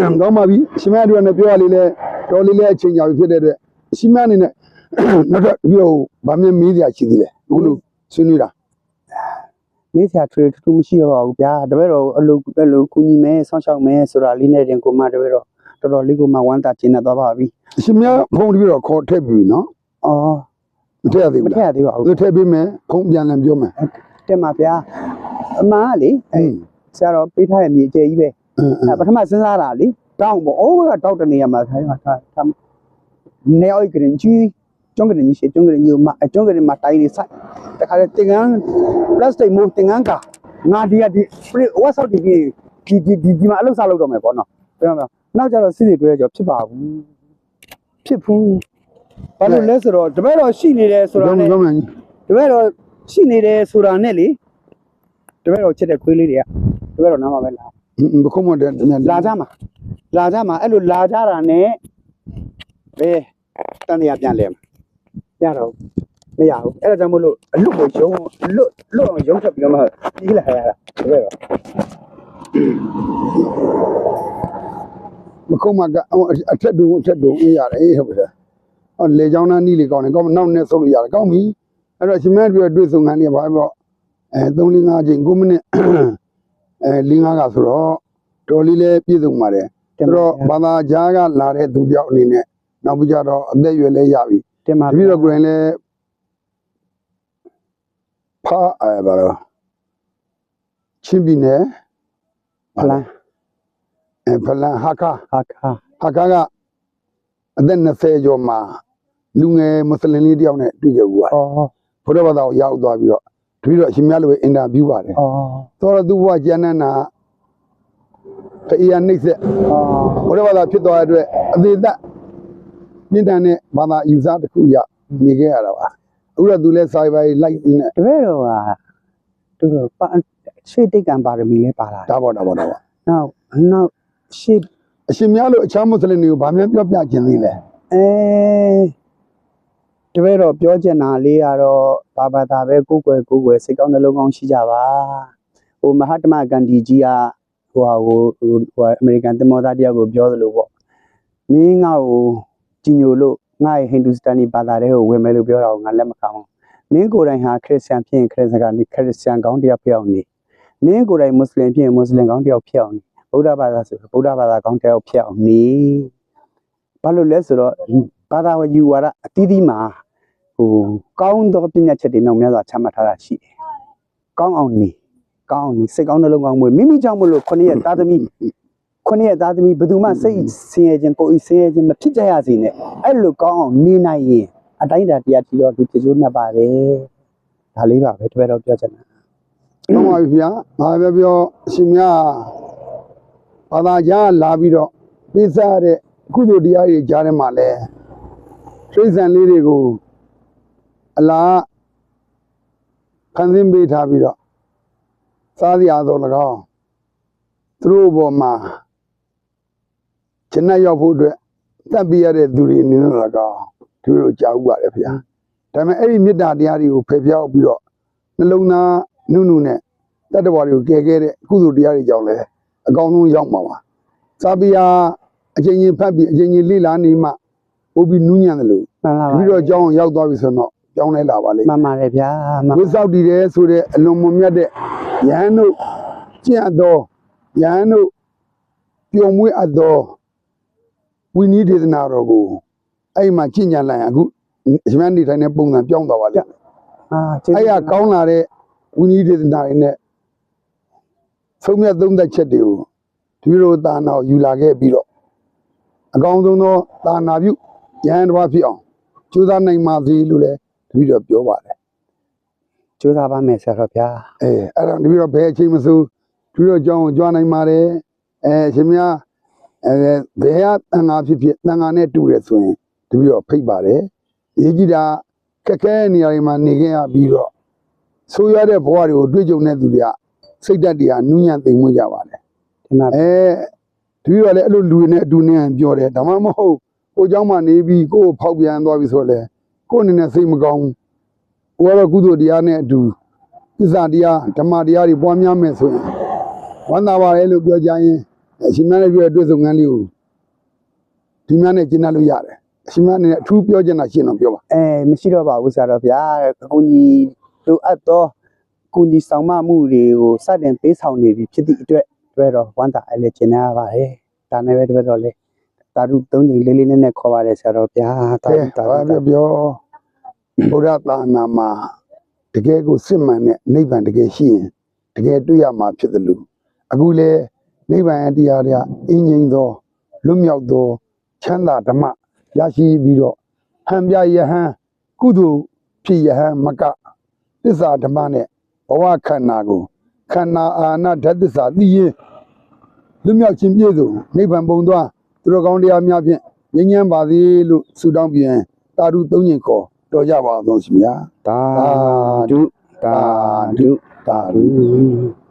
ကောင်းပါပြီရှင်မတို့ကလည်းပြောရလေးလဲတော်လေးလဲအချိန်ကြာပြီဖြစ်တဲ့အတွက်ရှင်မအနေနဲ့နောက်တော့ပြီးတော့ဗာမြင်မေးစရာရှိသေးတယ်အခုလို့ဆွေးနွေးတာမေးစရာထွေထူးမရှိတော့ပါဘူးဗျာတပည့်တော်အလုပ်ပဲလို့ကုညီမဲဆောင်းရှောက်မဲဆိုတာလေးနဲ့တင်ကိုမတပည့်တော်တော်တော်လေးကိုမဝမ်းသာကျင်းနေသွားပါပြီရှင်မဖုန်းပြီးတော့ခေါ်ထည့်ပြီနော်အော်မထည့်ရသေးမဘူးထည့်လားရသေးပါဘူးသူထည့်ပေးမယ်ခုံးပြန်လည်းပြောမယ်တက်ပါဗျာအမှန်ကလေအေးဆရာတော်ပေးထားတဲ့မြေအကျယ်ကြီးပဲ အင်းအင်းအဲပထမစဉ်းစားတာလေတောင်းပေါ့အိုးကတောက်တနေရမှာဆိုင်မှာထားထားနေအိုက်ကရင်ကြီးကျွန်းကရင်ကြီးရှေ့ကျွန်းကရင်ကြီးမှာအကျွန်းကရင်မှာတိုင်းနေဆိုင်တခါလေတင်ငန်း plastic မိုးတင်ငန်းကငါဒီကဒီဝက်ဆောက်ဒီဒီဒီဒီဒီမှာအလုပ်စားလုပ်တော့မယ်ပေါ့နော်ပြောမှာနောက်ကြတော့စစ်စစ်တွဲကြောဖြစ်ပါဘူးဖြစ်ဘူးဘာလို့လဲဆိုတော့တပည့်တော်ရှိနေတယ်ဆိုတာပြောမယ်နဲ့ပြောမယ်ကြီးတပည့်တော်ရှိနေတယ်ဆိုတာနဲ့လေတပည့်တော်ချစ်တဲ့ခွေးလေးတွေကတပည့်တော်နားမှာပဲလာအင်းအင်း ဘခုံးမတဲ့လာကြမှာလာကြမှာအဲ့လိုလာကြတာနဲ့ဘယ်တန်တရားပြန်လဲမှာရတော့မရဘူးအဲ့ဒါကြောင့်မလို့အလွတ်ကိုရုံးအလွတ်လွတ်အောင်ရုံးထပ်ပြီးတော့မှကြီးလာရတာတပည့်တော်ဘခုံးမကအထက်တူအထက်တူအေးရတယ်အေးဟုတ်ပြီဟောလေချောင်းသားနီးလေးကောင်းတယ်ကောင်းနောက်နဲ့ဆုံးလို့ရတယ်ကောင်းပြီအဲ့တော့ရှင်မတို့တွေ့ဆုံခံနေပါပေါ့အဲ3 4 5ချိန်9မိနစ် အဲ4 5ကဆိုတော့တော်လေးလည်းပြည့်စုံပါတယ်ဆိုတော့ဘာသာကြားကလာတဲ့သူတယောက်အနေနဲ့နောက်ပြီးကြတော့အသက်အရွယ်လည်းရပြီတင်ပါတပည့်တော်ကိုယ်တိုင်လည်းဖာအဲဘာလို့ချင်းပြည်နယ်ဖလန်အဲဖလန်ဟာကာဟာခါဟာကာကအသက်20ကျော်မှာလူငယ်မွတ်စလင်လေးတယောက်နဲ့တွေ့ကြဘူးပါအော်ဘုရားဘာသာကိုရောက်သွားပြီးတော့ တပည့်တော်အရှင်မြတ်လိုပဲအင်တာဗျူးပါတယ်အော်သောတော်သူဘဝကျမ်းမ်းနာတရားနှိမ့်ဆက်အော်ဘုရားဘာသာဖြစ်သွားတဲ့အတွက်အသေးသက်မြင့်တန်တဲ့ဘာသာယူဆတစ်ခုရနေခဲ့ရတာပါအခုတော့သူလည်းစာရေးပိုင်းလိုက်နေတပည့်တော်ကသူတို့ပါရှေ့တိတ်ကံပါရမီလဲပါလာတယ်ဒါပေါ့ဒါပေါ့ဒါပေါ့နောက်နောက်ရှေ့အရှင်များလို့အခြားမွတ်စလင်တွေကိုဗာမြန်ပြောပြခြင်းသေးလဲအဲ တပည့်တော်ပြောချင်တာလေးကတော့ဘာဘာသာပဲကိုယ်ွယ်ကိုယ်ွယ်စိတ်ကောင်းနှလုံးကောင်းရှိကြပါဟိုမဟာတမဂန္ဒီကြီးကဟိုဟာဟိုဟိုဟိုအမေရိကန်သင်္ဘောသားတယောက်ကိုပြောသလိုပေါ့မင်းငါ့ကိုကြည်ညိုလို့ငါ့ရဲ့ဟိန္ဒူစတန်နီဘာသာတွေကိုဝင်မယ်လို့ပြောတာကိုငါလက်မခံဘူးမင်းကိုယ်တိုင်ဟာခရစ်ယာန်ဖြစ်ရင်ခရစ်ယာန်ကနေခရစ်ယာန်ကောင်းတစ်ယောက်ဖြစ်အောင်နေမင်းကိုယ်တိုင်မွတ်စလင်ဖြစ်ရင်မွတ်စလင်ကောင်းတစ်ယောက်ဖြစ်အောင်နေဗုဒ္ဓဘာသာဆိုဗုဒ္ဓဘာသာကောင်းတစ်ယောက်ဖြစ်အောင်နေဘာလို့လဲဆိုတော့ဘာသာဝယူဝါဒအတီးတီးမှာ ဟိုကောင်းသောပညာချက်တွေမြောက်များစွာချမှတ်ထားတာရှိတယ်။ကောင်းအောင်နေကောင်းအောင်နေစိတ်ကောင်းနှလုံးကောင်းမွေးမိမိကြောင့်မလို့ခொနည်းရဲ့သားသမီးခொနည်းရဲ့သားသမီးဘယ်သူမှစိတ်ဆင်းရဲခြင်းကိုယ်ဤဆင်းရဲခြင်းမဖြစ်ကြရစေနဲ့အဲ့လိုကောင်းအောင်နေနိုင်ရင်အတိုင်းအတာတရားတီတော့ဒီပြည့်စုံနေပါတယ်။ဒါလေးပါပဲတပည့်တော်ပြောချင်တာ။ကောင်းပါပြီဗျာ။ငါပြောပြောအရှင်များဘာသာကြားလာပြီးတော့ပိစရတဲ့ကုသိုလ်တရားတွေကြားထဲမှာလဲသိစံလေးတွေကို အလားဖန်ဆင်းပေးထားပြီးတော့စားစရာဆို၎င်းသူတို့ဘောမှာကျင့်ရောက်ဖို့အတွက်တတ်ပြရတဲ့သူတွေအနေနဲ့၎င်းသူတို့ကြားဥပါတယ်ဗျာ။ဒါပေမဲ့အဲ့ဒီမေတ္တာတရားတွေကိုဖယ်ပြောက်ပြီးတော့နှလုံးသားနုနုနဲ့တတ္တဝါတွေကိုကယ်ခဲ့တဲ့ကုသိုလ်တရားတွေကြောင့်လည်းအကောင်းဆုံးရောက်မှာပါ။စာပေယာအချိန်ချင်းဖတ်ပြီးအချိန်ချင်းလေ့လာနေမှပို့ပြီးနူးညံ့တယ်လို့မှန်လားပါပြီးတော့ကြောင်းရောက်သွားပြီဆိုတော့ ကြောင်းလဲလာပါလိမ့်မှန်ပါတယ်ဗျာမှန်ဝိသောက်တည်တယ်ဆိုတဲ့အလွန်မွန်မြတ်တဲ့ယဟန်တို့ကျင့်အပ်သောယဟန်တို့ပျော်မွေ့အပ်သောဝိနည်းဒေသနာတော်ကိုအဲ့မှာကျင့်ကြံလိုက်ရင်အခုရှင်မနေထိုင်တဲ့ပုံစံပြောင်းသွားပါလိမ့်မယ်အာကျေးဇူးအဲ့ရကောင်းလာတဲ့ဝိနည်းဒေသနာတွေနဲ့သုံးမြတ်သုံးသက်ချက်တွေကိုဒီလိုသာနာကိုယူလာခဲ့ပြီးတော့အကောင်းဆုံးသောသာနာပြုယဟန်တစ်ပါးဖြစ်အောင်ကြိုးစားနိုင်ပါစေလို့လည်း တပည့်တော်ပြောပါတယ် ကြိုးစားပါမယ်ဆရာတော်ဗျာ အဲအဲ့တော့တပည့်တော်ဘယ်အချိန်မဆိုတပည့်တော်ကြောင်းကိုကြွားနိုင်ပါတယ်အဲရှင်မအဲဘယ်ဟာတန်ဃာဖြစ်ဖြစ်တန်ဃာနဲ့တူတယ်ဆိုရင်တပည့်တော်ဖိတ်ပါတယ်အရေးကြီးတာခက်ခဲတဲ့နေရာတွေမှာနေခဲ့ရပြီးတော့ဆိုးရတဲ့ဘဝတွေကိုတွေ့ကြုံတဲ့သူတွေကစိတ်ဓာတ်တွေကနူးညံ့သိမ်မွေ့ကြပါတယ် ဒီမှာ အဲတပည့်တော်လည်းအဲ့လိုလူတွေနဲ့အတူနေပြောတယ်ဒါမှမဟုတ်ကိုเจ้าမှနေပြီးကိုကိုဖောက်ပြန်သွားပြီဆိုတော့လေ ကိုအနေနဲ့စိတ်မကောင်းဘူးဟိုကတော့ကုသိုလ်တရားနဲ့အတူသစ္စာတရားဓမ္မတရားတွေပွားများမယ်ဆိုရင်ဝမ်းသာပါလေလို့ပြောကြရင်အရှင်မြတ်နဲ့တွေ့တဲ့တွေ့ဆုံငန်းလေးကိုဒီများနဲ့ကျင်းတတ်လို့ရတယ်အရှင်မြတ်အနေနဲ့အထူးပြောချင်တာရှင်းတော့ပြောပါအဲမရှိတော့ပါဘူးဆရာတော်ဗျာအကူကြီးလိုအပ်သောကူညီဆောင်မမှုတွေကိုစတင်ပေးဆောင်နေပြီဖြစ်သည့်အတွက်တွေ့တော့ဝမ်းသာအလဲကျင်နေရပါတယ်ဒါနဲ့ပဲတွေ့တော့လေတာရုသုံးချိန်လေးလေးနက်နက်ခေါ်ပါတယ်ဆရာတော်ဗျာတာကဲရုတာဘာရုပြော ပြောဘုရားသာနာမှာတကယ်ကိုစစ်မှန်တဲ့နိဗ္ဗာန်တကယ်ရှိရင်တကယ်တွေ့ရမှာဖြစ်တယ်လို့အခုလေနိဗ္ဗာန်အတရားတွေကအင်းငိမ့်သောလွတ်မြောက်သောချမ်းသာဓမ္မရရှိပြီးတော့ဟံပြယဟံကုသိုလ်ဖြစ်ယဟံမကသစ္စာဓမ္မနဲ့ဘဝခန္ဓာကိုခန္ဓာအာနာဓာတ်သစ္စာသိရင်လွတ်မြောက်ခြင်းပြည့်စုံနိဗ္ဗာန်ပုံသွားသူတော်ကောင်းတရားများဖြင့်ငြိမ်းချမ်းပါစေလို့ဆုတောင်းပြန်တာရုသုံးညင်ခေါ် တော်ကြပါအောင်ရှင်ဗျာတာဒုတာဒုတာရု